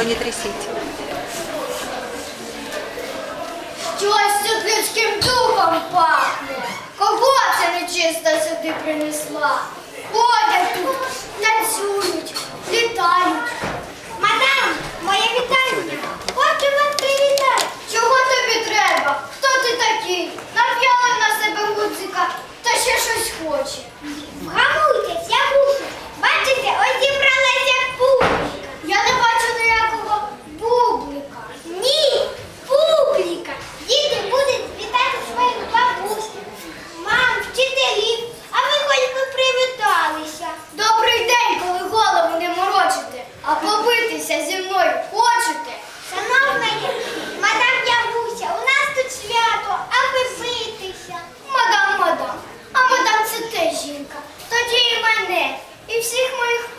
что не трясите. Чогось людським духом пахне. Кого це нечисто сюди принесла? Ходять тут, танцюють, літають. всіх моїх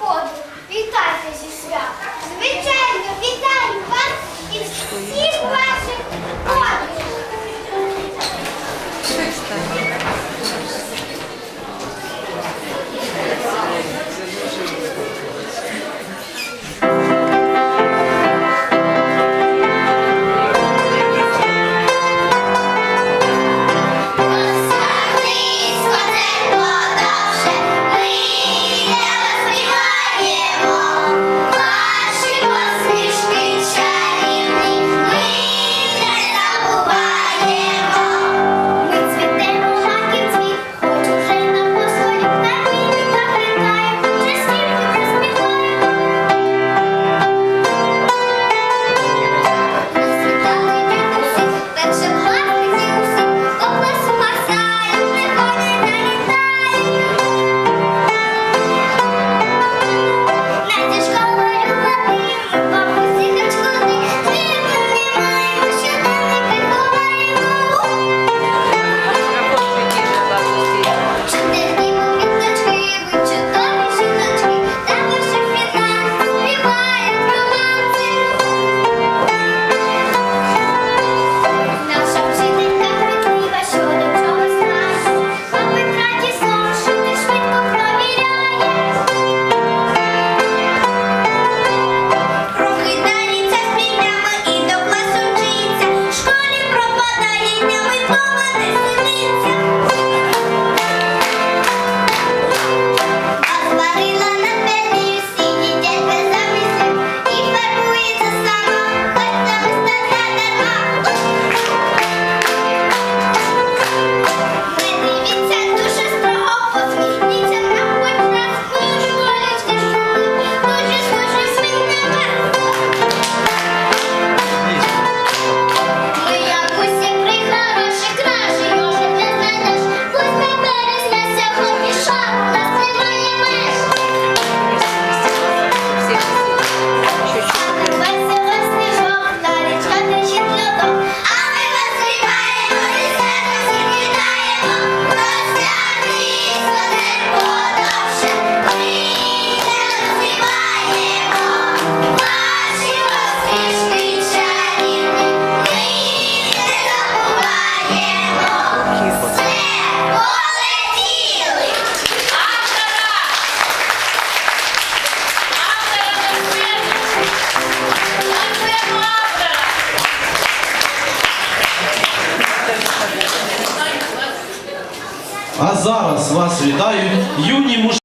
А зараз вас вітають юні мужчини.